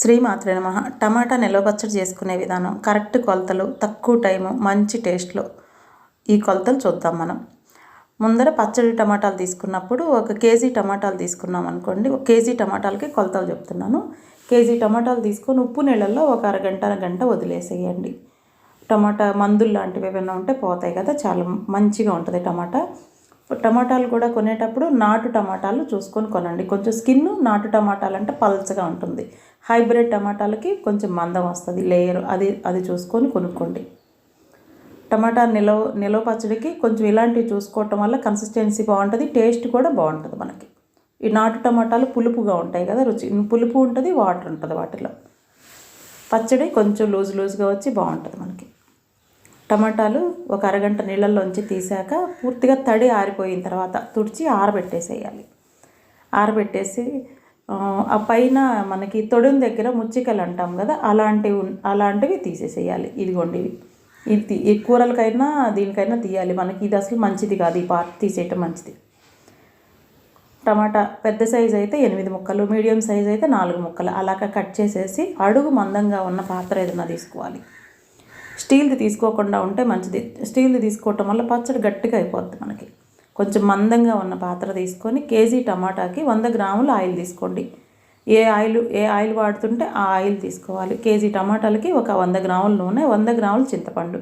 శ్రీమాత్రే నమ. టమాటా నిల్వ పచ్చడి చేసుకునే విధానం కరెక్ట్ కొలతలు తక్కువ టైము మంచి టేస్ట్లో. ఈ కొలతలు చూద్దాం మనం. ముందర పచ్చడి టమాటాలు తీసుకున్నప్పుడు ఒక కేజీ టమాటాలు తీసుకున్నాం అనుకోండి. ఒక కేజీ టమాటాలకి కొలతలు చెప్తున్నాను. కేజీ టమాటాలు తీసుకొని ఉప్పు నీళ్ళల్లో ఒక అరగంట గంట వదిలేసేయండి. టమాటా మందులు లాంటివి ఏమైనా ఉంటే పోతాయి కదా చాలా మంచిగా ఉంటుంది టమాటా. టమాటాలు కూడా కొనేటప్పుడు నాటు టమాటాలు చూసుకొని కొనండి. కొంచెం స్కిన్ నాటు టమాటాలు అంటే పల్చగా ఉంటుంది. హైబ్రిడ్ టమాటాలకి కొంచెం మందం వస్తుంది. లేయర్ అది అది చూసుకొని కొనుక్కోండి. టమాటా నిలవ నిలవ పచ్చడికి కొంచెం ఇలాంటివి చూసుకోవటం వల్ల కన్సిస్టెన్సీ బాగుంటుంది టేస్ట్ కూడా బాగుంటుంది మనకి. ఈ నాటు టమాటాలు పులుపుగా ఉంటాయి కదా రుచి. పులుపు ఉంటుంది వాటర్ ఉంటుంది వాటిలో. పచ్చడి కొంచెం లూజ్ లూజ్గా వచ్చి బాగుంటుంది మనకి. టమాటాలు ఒక అరగంట నీళ్ళల్లోంచి తీసాక పూర్తిగా తడి ఆరిపోయిన తర్వాత తుడిచి ఆరబెట్టేసేయాలి. ఆరబెట్టేసి ఆ పైన మనకి తొడుని దగ్గర ముచ్చికలు అంటాం కదా అలాంటివి అలాంటివి తీసేసేయాలి. ఇదిగోండి ఇది ఈ కూరలకైనా దీనికైనా తీయాలి. మనకి ఇది అసలు మంచిది కాదు ఈ పార్ట్ తీసేయటం మంచిది. టమాటా పెద్ద సైజు అయితే ఎనిమిది ముక్కలు మీడియం సైజు అయితే నాలుగు ముక్కలు. అలాగ కట్ చేసేసి అడుగు మందంగా ఉన్న పాత్ర ఏదైనా తీసుకోవాలి. స్టీల్ది తీసుకోకుండా ఉంటే మంచిది. స్టీల్ది తీసుకోవటం వల్ల పచ్చడి గట్టిగా అయిపోద్ది మనకి. కొంచెం మందంగా ఉన్న పాత్ర తీసుకొని కేజీ టమాటాకి వంద గ్రాములు ఆయిల్ తీసుకోండి. ఏ ఆయిల్ ఏ ఆయిల్ వాడుతుంటే ఆ ఆయిల్ తీసుకోవాలి. కేజీ టమాటాలకి ఒక వంద గ్రాముల నూనె వంద గ్రాములు చింతపండు.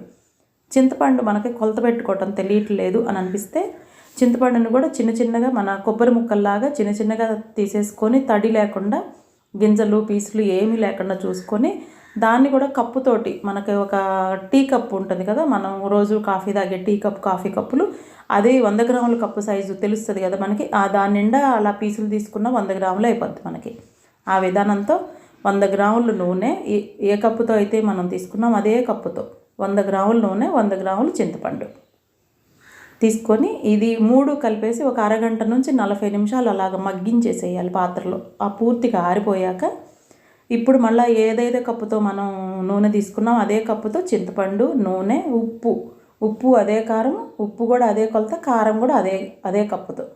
చింతపండు మనకి కొలత పెట్టుకోవటం తెలియట్లేదు అని అనిపిస్తే చింతపండుని కూడా చిన్న చిన్నగా మన కొబ్బరి ముక్కల్లాగా చిన్న చిన్నగా తీసేసుకొని తడి లేకుండా గింజలు పీసులు ఏమీ లేకుండా చూసుకొని దాన్ని కూడా కప్పుతోటి మనకి ఒక టీ కప్ ఉంటుంది కదా మనం రోజు కాఫీ తాగే టీ కప్ కాఫీ కప్పులు అదే వంద గ్రాముల కప్పు సైజు తెలుస్తుంది కదా మనకి ఆ దాని నిండా అలా పీసులు తీసుకున్న వంద గ్రాములు అయిపోద్ది మనకి. ఆ విధానంతో వంద గ్రాముల నూనె ఏ ఏ కప్పుతో అయితే మనం తీసుకున్నాం అదే కప్పుతో వంద గ్రాముల నూనె వంద గ్రాములు చింతపండు తీసుకొని ఇది మూడు కలిపేసి ఒక అరగంట నుంచి నలభై నిమిషాలు అలాగ మగ్గించేసేయాలి పాత్రలో. ఆ పూర్తిగా ఆరిపోయాక ఇప్పుడు మళ్ళీ ఏదైతే కప్పుతో మనం నూనె తీసుకున్నాం అదే కప్పుతో చింతపండు నూనె ఉప్పు. ఉప్పు అదే కారం ఉప్పు కూడా అదే కొలత కారం కూడా అదే అదే కప్పుతో.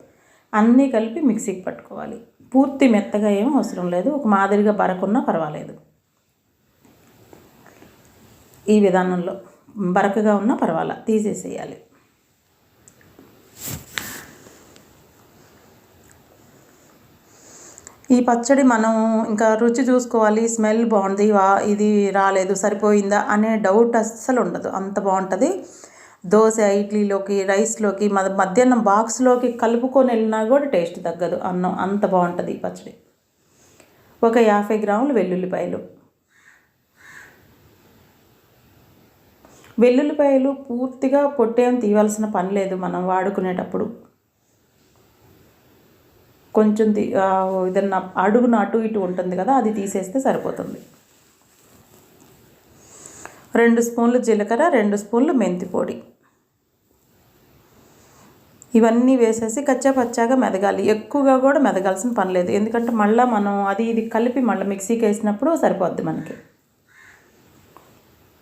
అన్నీ కలిపి మిక్సీకి పట్టుకోవాలి. పూర్తి మెత్తగా ఏమీ అవసరం లేదు. ఒక మాదిరిగా బరకున్నా పర్వాలేదు. ఈ విధానంలో బరకగా ఉన్నా పర్వాలా? తీసేసేయాలి. ఈ పచ్చడి మనం ఇంకా రుచి చూసుకోవాలి. స్మెల్ బాగుంది. వా ఇది రాలేదు. సరిపోయిందా అనే డౌట్ అస్సలు ఉండదు. అంత బాగుంటుంది. దోశ ఇడ్లీలోకి రైస్లోకి మధ్యాహ్నం బాక్స్లోకి కలుపుకొని వెళ్ళినా కూడా టేస్ట్ తగ్గదు. అన్నం అంత బాగుంటుంది ఈ పచ్చడి. ఒక యాభై గ్రాములు వెల్లుల్లిపాయలు. వెల్లుల్లిపాయలు పూర్తిగా పొట్టేం తీయాల్సిన పని లేదు మనం వాడుకునేటప్పుడు. కొంచెం ఏదన్నా అడుగున అటు ఇటు ఉంటుంది కదా అది తీసేస్తే సరిపోతుంది. రెండు స్పూన్లు జీలకర్ర రెండు స్పూన్లు మెంతి పొడి. ఇవన్నీ వేసేసి కచ్చా పచ్చాగా మెదగాలి. ఎక్కువగా కూడా మెదగాల్సిన పని లేదు. ఎందుకంటే మళ్ళీ మనం అది ఇది కలిపి మళ్ళీ మిక్సీకి వేసినప్పుడు సరిపోద్ది మనకి.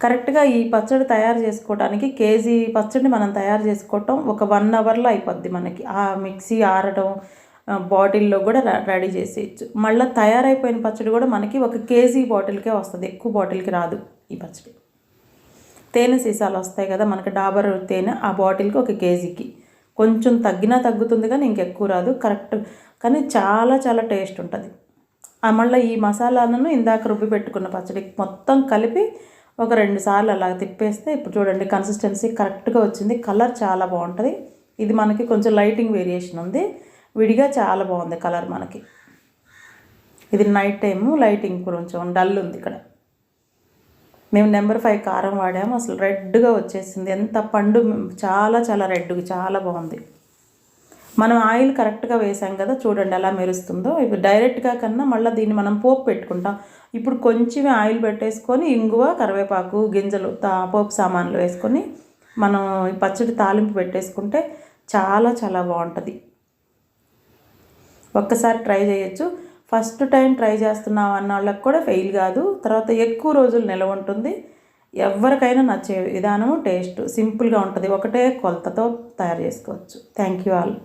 కరెక్ట్గా ఈ పచ్చడి తయారు చేసుకోవడానికి కేజీ పచ్చడిని మనం తయారు చేసుకోవటం ఒక వన్ అవర్లో అయిపోద్ది మనకి. ఆ మిక్సీ ఆరడం బాటిల్లో కూడా రెడీ చేసేయచ్చు. మళ్ళీ తయారైపోయిన పచ్చడి కూడా మనకి ఒక కేజీ బాటిల్కే వస్తుంది. ఎక్కువ బాటిల్కి రాదు ఈ పచ్చడి. తేనె సీసాలు వస్తాయి కదా మనకి డాబర్ తేనె ఆ బాటిల్కి ఒక కేజీకి. కొంచెం తగ్గినా తగ్గుతుంది కానీ ఇంకెక్కువ రాదు. కరెక్ట్ కానీ చాలా చాలా టేస్ట్ ఉంటుంది. మళ్ళీ ఈ మసాలాలను ఇందాక రుబ్బి పెట్టుకున్న పచ్చడి మొత్తం కలిపి ఒక రెండు సార్లు అలా తిప్పేస్తే ఇప్పుడు చూడండి కన్సిస్టెన్సీ కరెక్ట్గా వచ్చింది. కలర్ చాలా బాగుంటుంది. ఇది మనకి కొంచెం లైటింగ్ వేరియేషన్ ఉంది. విడిగా చాలా బాగుంది కలర్ మనకి. ఇది నైట్ టైము లైటింగ్ కొంచెం డల్ ఉంది ఇక్కడ. మేము నెంబర్ ఫైవ్ కారం వాడాము అసలు రెడ్గా వచ్చేసింది. ఎంత పండు చాలా చాలా రెడ్గా చాలా బాగుంది. మనం ఆయిల్ కరెక్ట్గా వేసాం కదా చూడండి ఎలా మెరుస్తుందో. ఇప్పుడు డైరెక్ట్గా కన్నా మళ్ళీ దీన్ని మనం పోపు పెట్టుకుంటాం. ఇప్పుడు కొంచెమే ఆయిల్ పెట్టేసుకొని ఇంగువ కరివేపాకు గింజలు తా పోపు సామాన్లు వేసుకొని మనం పచ్చడి తాలింపు పెట్టేసుకుంటే చాలా చాలా బాగుంటుంది. ఒక్కసారి ట్రై చేయొచ్చు. ఫస్ట్ టైం ట్రై చేస్తున్నాం అన్న వాళ్ళకి కూడా ఫెయిల్ కాదు. తర్వాత ఎక్కువ రోజులు నిలవ ఉంటుంది. ఎవరికైనా నచ్చే విధానము టేస్ట్ సింపుల్గా ఉంటుంది. ఒకటే కొలతతో తయారు చేసుకోవచ్చు. Thank you all.